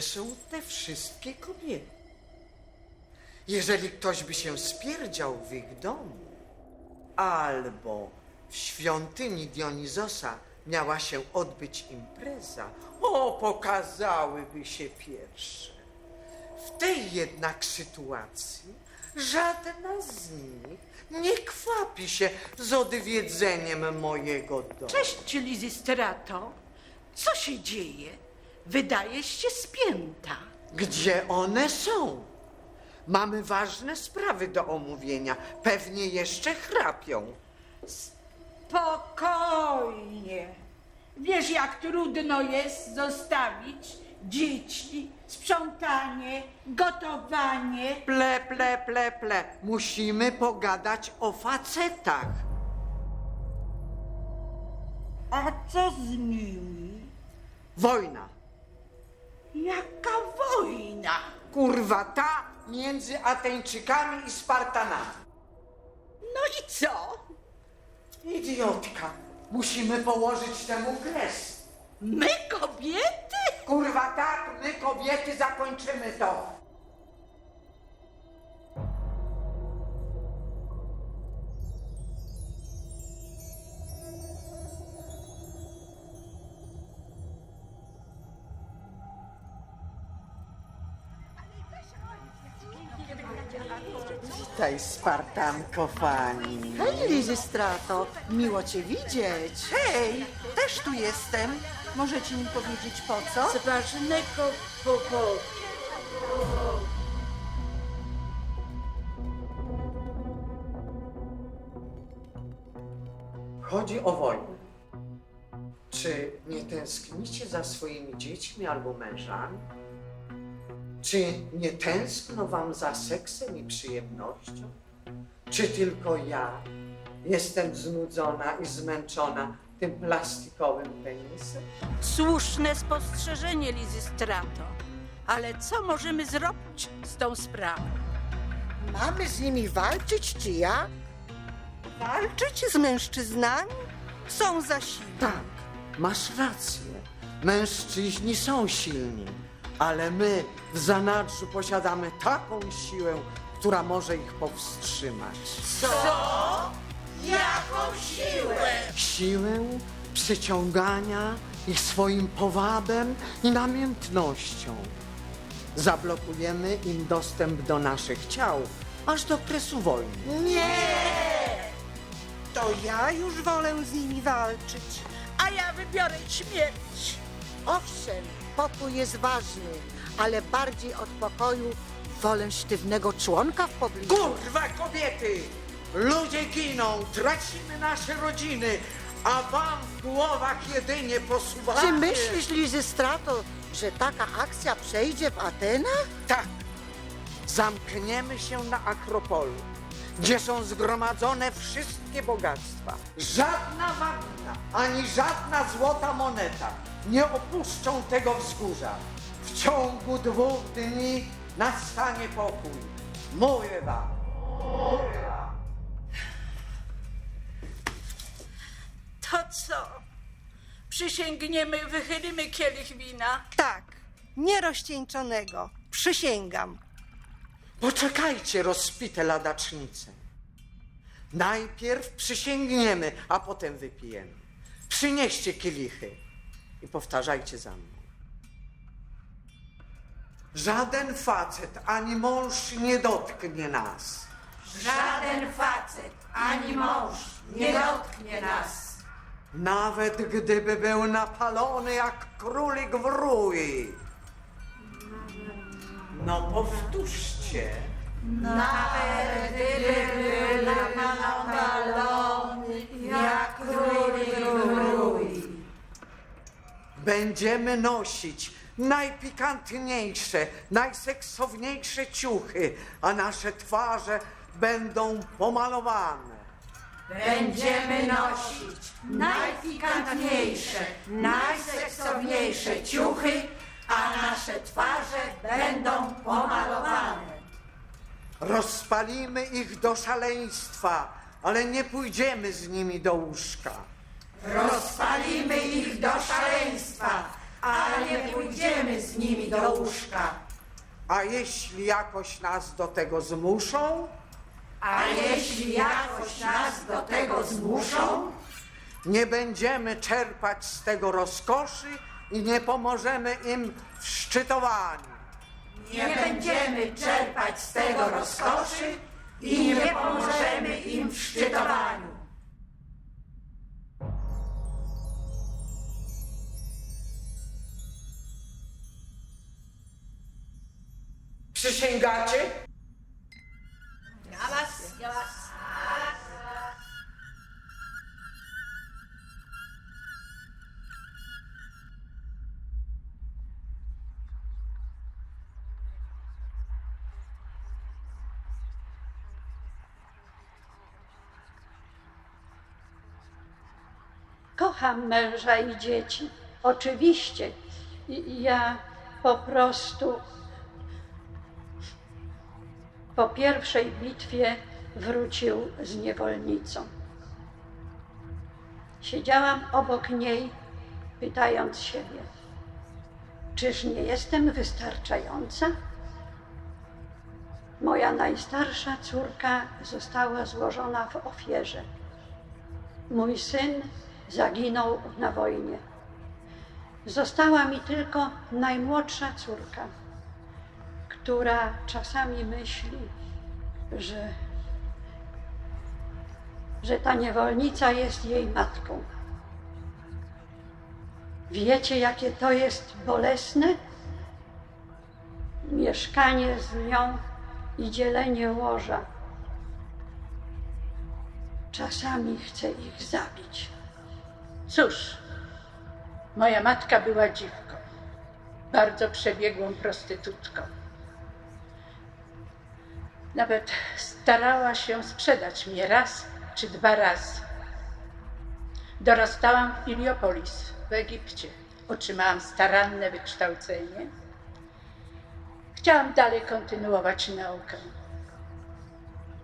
Gdzie są te wszystkie kobiety? Jeżeli ktoś by się spierdział w ich domu, albo w świątyni Dionizosa miała się odbyć impreza, o, pokazałyby się pierwsze. W tej jednak sytuacji żadna z nich nie kwapi się z odwiedzeniem mojego domu. Cześć, Lizistrato. Co się dzieje? Wydajesz się spięta. Gdzie one są? Mamy ważne sprawy do omówienia. Pewnie jeszcze chrapią. Spokojnie. Wiesz, jak trudno jest zostawić dzieci, sprzątanie, gotowanie. Ple, ple, ple, ple. Musimy pogadać o facetach. A co z nimi? Wojna. Jaka wojna? Kurwa, ta między Ateńczykami i Spartanami. No i co? Idiotka. Musimy położyć temu kres. My kobiety? Kurwa, tak, my kobiety zakończymy to. Witaj, Spartanko Fani. Hej, Lizystrato, miło cię widzieć. Hej, też tu jestem. Możecie mi powiedzieć po co? Ważnego powodu. Chodzi o wojnę. Czy nie tęsknicie za swoimi dziećmi albo mężami? Czy nie tęskno wam za seksem i przyjemnością? Czy tylko ja jestem znudzona i zmęczona tym plastikowym penisem? Słuszne spostrzeżenie, Lizystrato. Ale co możemy zrobić z tą sprawą? Mamy z nimi walczyć, czy ja? Walczyć z mężczyznami? Są za silni. Tak, masz rację. Mężczyźni są silni, ale my w zanadrzu posiadamy taką siłę, która może ich powstrzymać. Jaką siłę? Siłę przyciągania ich swoim powabem i namiętnością. Zablokujemy im dostęp do naszych ciał aż do kresu wojny. To ja już wolę z nimi walczyć. A ja wybiorę śmierć. Owszem, pokój jest ważny, ale bardziej od pokoju wolę sztywnego członka w pobliżu. Kurwa kobiety! Ludzie giną, tracimy nasze rodziny, a wam w głowach jedynie posuwacie... Czy myślisz, Lizystrato, że taka akcja przejdzie w Atenach? Tak. Zamkniemy się na Akropolu, gdzie są zgromadzone wszystkie bogactwa. Żadna wagna, ani żadna złota moneta nie opuszczą tego wzgórza. W ciągu dwóch dni nastanie pokój. Mówię wam. Mówię wam. To co? Przysięgniemy, wychylimy kielich wina. Tak, nierozcieńczonego. Przysięgam. Poczekajcie, rozpite ladacznice. Najpierw przysięgniemy, a potem wypijemy. Przynieście kielichy i powtarzajcie za mną. Żaden facet ani mąż nie dotknie nas. Żaden facet ani mąż nie dotknie nas. Nawet gdyby był napalony jak królik w rój. No powtórzcie. Nawet gdyby napalony jak królik rój. Będziemy nosić najpikantniejsze, najseksowniejsze ciuchy, a nasze twarze będą pomalowane. Będziemy nosić najpikantniejsze, najseksowniejsze ciuchy, a nasze twarze będą pomalowane. Rozpalimy ich do szaleństwa, ale nie pójdziemy z nimi do łóżka. Rozpalimy ich do szaleństwa, ale nie pójdziemy z nimi do łóżka. A jeśli jakoś nas do tego zmuszą, A jeśli jakoś nas do tego zmuszą, nie będziemy czerpać z tego rozkoszy i nie pomożemy im w szczytowaniu. nie będziemy czerpać z tego rozkoszy i nie pomożemy im w szczytowaniu. Przysięgacie? Kocham męża i dzieci. Oczywiście. I- Ja po prostu po pierwszej bitwie wrócił z niewolnicą. Siedziałam obok niej, pytając siebie, czyż nie jestem wystarczająca? Moja najstarsza córka została złożona w ofierze. Mój syn zaginął na wojnie. Została mi tylko najmłodsza córka, która czasami myśli, że, że ta niewolnica jest jej matką. Wiecie, jakie to jest bolesne? Mieszkanie z nią i dzielenie łoża. Czasami chcę ich zabić. Cóż, moja matka była dziwką, bardzo przebiegłą prostytutką. Nawet starała się sprzedać mnie raz czy dwa razy. Dorastałam w Filiopolis w Egipcie. Otrzymałam staranne wykształcenie. Chciałam dalej kontynuować naukę.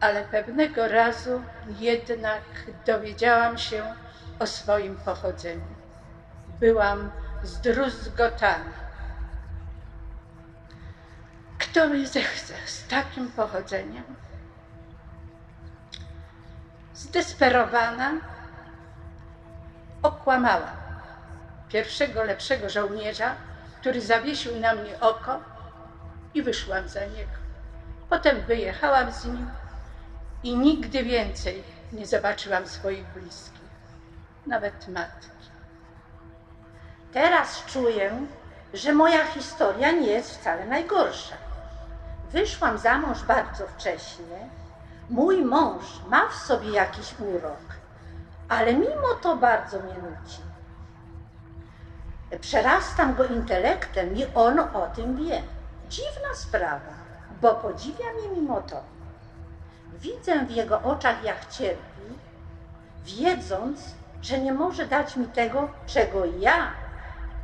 Ale pewnego razu jednak dowiedziałam się o swoim pochodzeniu. Byłam zdruzgotana. Mi zechce z takim pochodzeniem? Zdesperowana okłamałam pierwszego lepszego żołnierza, który zawiesił na mnie oko i wyszłam za niego. Potem wyjechałam z nim i nigdy więcej nie zobaczyłam swoich bliskich, nawet matki. Teraz czuję, że moja historia nie jest wcale najgorsza. Wyszłam za mąż bardzo wcześnie. Mój mąż ma w sobie jakiś urok, ale mimo to bardzo mnie nudzi. Przerastam go intelektem i on o tym wie. Dziwna sprawa, bo podziwia mnie mimo to. Widzę w jego oczach, jak cierpi, wiedząc, że nie może dać mi tego, czego ja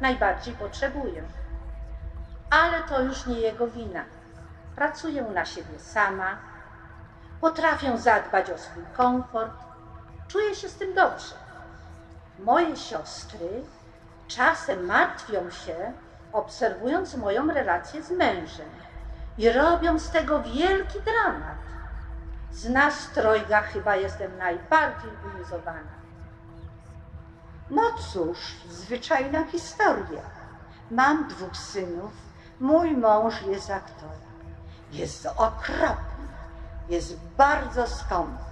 najbardziej potrzebuję. Ale to już nie jego wina. Pracuję na siebie sama, potrafię zadbać o swój komfort, czuję się z tym dobrze. Moje siostry czasem martwią się, obserwując moją relację z mężem i robią z tego wielki dramat. Z nas trojga chyba jestem najbardziej wyluzowana. No cóż, zwyczajna historia. Mam dwóch synów. Mój mąż jest aktorem. Jest okropny. Jest bardzo skąpy.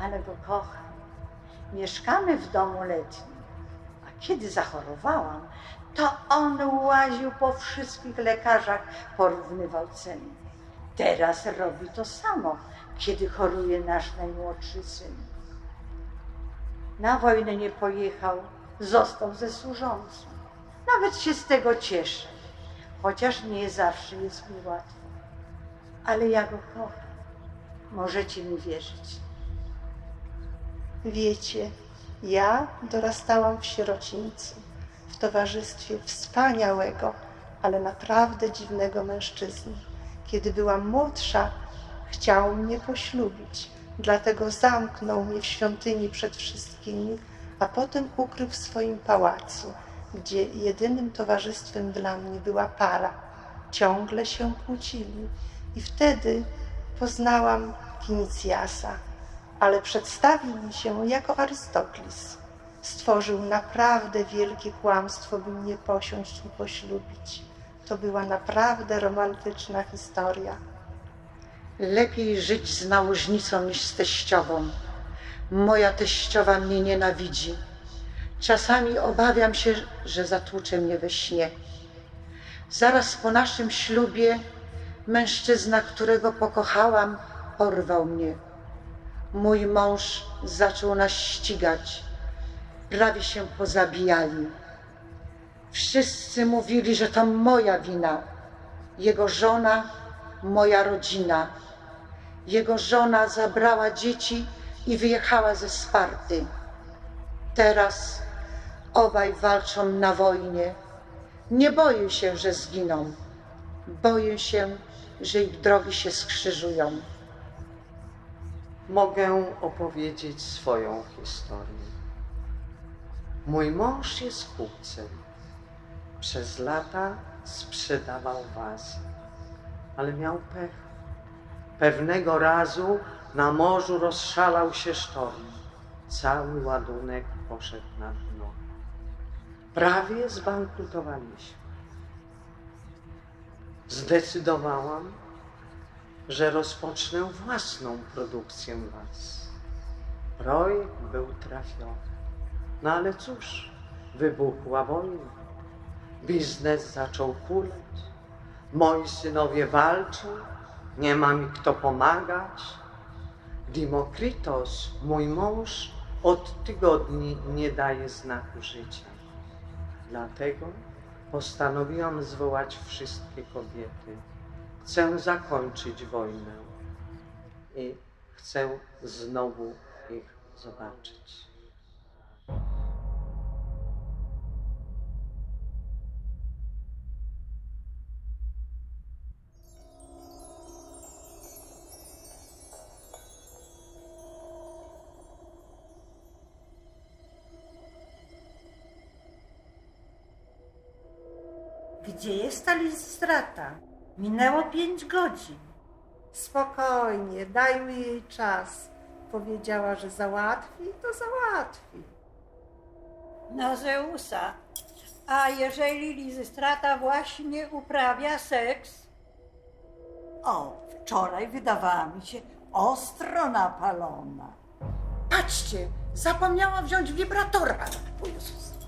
Ale go kocham. Mieszkamy w domu letnim. A kiedy zachorowałam, to on łaził po wszystkich lekarzach, porównywał ceny. Teraz robi to samo, kiedy choruje nasz najmłodszy syn. Na wojnę nie pojechał, został ze służącą. Nawet się z tego cieszę, chociaż nie zawsze jest mi łatwo. Ale ja go kocham. Możecie mi wierzyć. Wiecie, ja dorastałam w sierocińcu, w towarzystwie wspaniałego, ale naprawdę dziwnego mężczyzny. Kiedy byłam młodsza, chciał mnie poślubić, dlatego zamknął mnie w świątyni przed wszystkimi, a potem ukrył w swoim pałacu, gdzie jedynym towarzystwem dla mnie była para. Ciągle się kłócili i wtedy poznałam Kinicjasa, ale przedstawił mi się jako Arystoklis. Stworzył naprawdę wielkie kłamstwo, by mnie posiąść i poślubić. To była naprawdę romantyczna historia. Lepiej żyć z nałożnicą niż z teściową. Moja teściowa mnie nienawidzi. Czasami obawiam się, że zatłucze mnie we śnie. Zaraz po naszym ślubie mężczyzna, którego pokochałam, porwał mnie. Mój mąż zaczął nas ścigać. Prawie się pozabijali. Wszyscy mówili, że to moja wina. Jego żona, moja rodzina. Jego żona zabrała dzieci i wyjechała ze Sparty. Teraz obaj walczą na wojnie. Nie boję się, że zginą. Boję się, że ich drogi się skrzyżują. Mogę opowiedzieć swoją historię. Mój mąż jest kupcem. Przez lata sprzedawał was, ale miał pech. Pewnego razu na morzu rozszalał się sztorm. Cały ładunek poszedł na dno. Prawie zbankrutowaliśmy. Zdecydowałam, że rozpocznę własną produkcję was. Projekt był trafiony. No ale cóż, wybuchła wojna. Biznes zaczął kuleć. Moi synowie walczą, nie ma mi kto pomagać. Dimokritos, mój mąż, od tygodni nie daje znaku życia. Dlatego postanowiłam zwołać wszystkie kobiety. Chcę zakończyć wojnę i chcę znowu ich zobaczyć. Gdzie jest ta Listrata? Minęło pięć godzin. Spokojnie, dajmy jej czas. Powiedziała, że załatwi, to załatwi. Na Zeusa. A jeżeli Lizystrata właśnie uprawia seks? O, wczoraj wydawała mi się ostro napalona. Patrzcie, zapomniałam wziąć wibratora. O Jezus.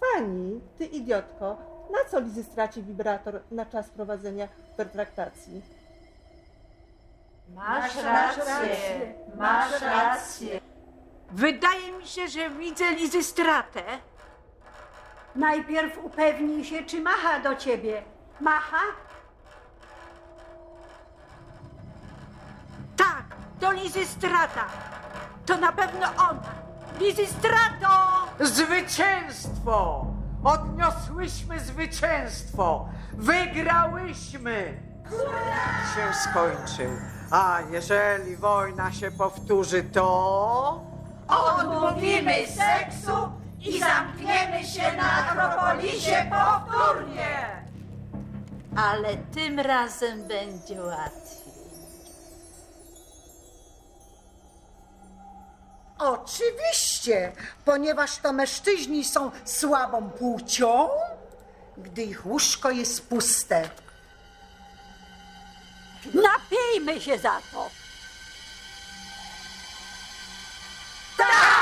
Pani, ty idiotko, na co Lizy straci wibrator na czas prowadzenia pertraktacji? Masz rację, masz rację. Wydaje mi się, że widzę Lizy stratę. Najpierw upewnij się, czy macha do ciebie. Macha? Tak, to Lizy strata. To na pewno ona. Lizy strato! Zwycięstwo! Odniosłyśmy zwycięstwo! Wygrałyśmy! Się skończył. A jeżeli wojna się powtórzy, to. Odmówimy seksu i zamkniemy się na Akropolisie powtórnie. Ale tym razem będzie łatwiej. Oczywiście, ponieważ to mężczyźni są słabą płcią, gdy ich łóżko jest puste. Napijmy się za to! Tak!